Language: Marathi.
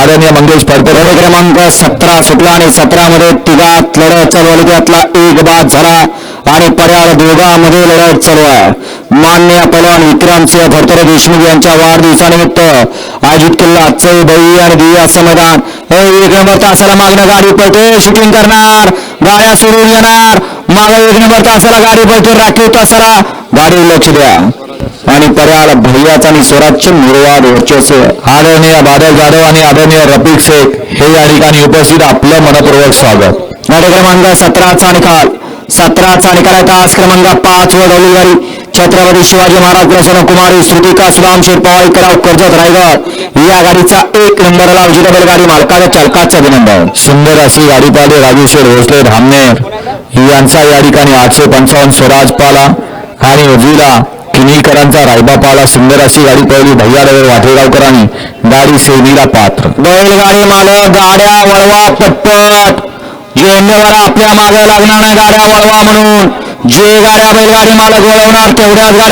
आदरणीय मंगेश पडकर. गट क्रमांक सतरा सुटला आणि सतरा मध्ये तिघात लढत चालू आली त्यातला एक बाद झाला आणि पर्याय दोघांमध्ये लढत चालू आहे. मान्य पहलवान विक्रमसिंह भरतरे देशमुख यांच्या वाढदिवसानिमित्त आयोजित केलेला आजचे बळी आणि दिया असं मैदान हे हो, एक नंबर तासाला मागणं गाडी पळते शूटिंग करणार. गाड्या सुरू येणार. मागं एक नंबर तासाला गाडी पळते राखीव तासाला. गाडी लक्ष द्या. आणि पर्याय भैयाचा आणि स्वराज्य निर्वाद वर्चस्व. आदरणीय बादल जाधव आणि आदरणीय रफिक शेख हे या ठिकाणी उपस्थित आपलं मनपूर्वक स्वागत. गाडी क्रमांक सतराचा निकाल. सतराचा निकाल आहे. तास क्रमांक पाच वर डवली छत्रपती शिवाजी महाराज प्रसन्न कुमारी श्रुतिका सुदाम शेरपावाईकराव कर्जत रायगड. या गाडीचा एक नंबरला विजेता बैलगाडी मालकाच्या चालकाचं अभिनंदन. सुंदर अशी गाडी पाहिली राजेश्वर भोसले धामनेर. यांचा या ठिकाणी आठशे पंचावन्न स्वराज पाला आणि उजवीला किनीकरांचा रायबापाला सुंदर अशी गाडी पळली भैयादेवर वाठेगावकरांनी. गाडी सेवीला पात्र. बैलगाडी मालक गाड्या वळवा पटपट. झेंडेवर आपल्या मागे लागणार नाही गाड्या वळवा म्हणून. जे गाड्या बैलगाडी मालक वळवणार तेवढ्याच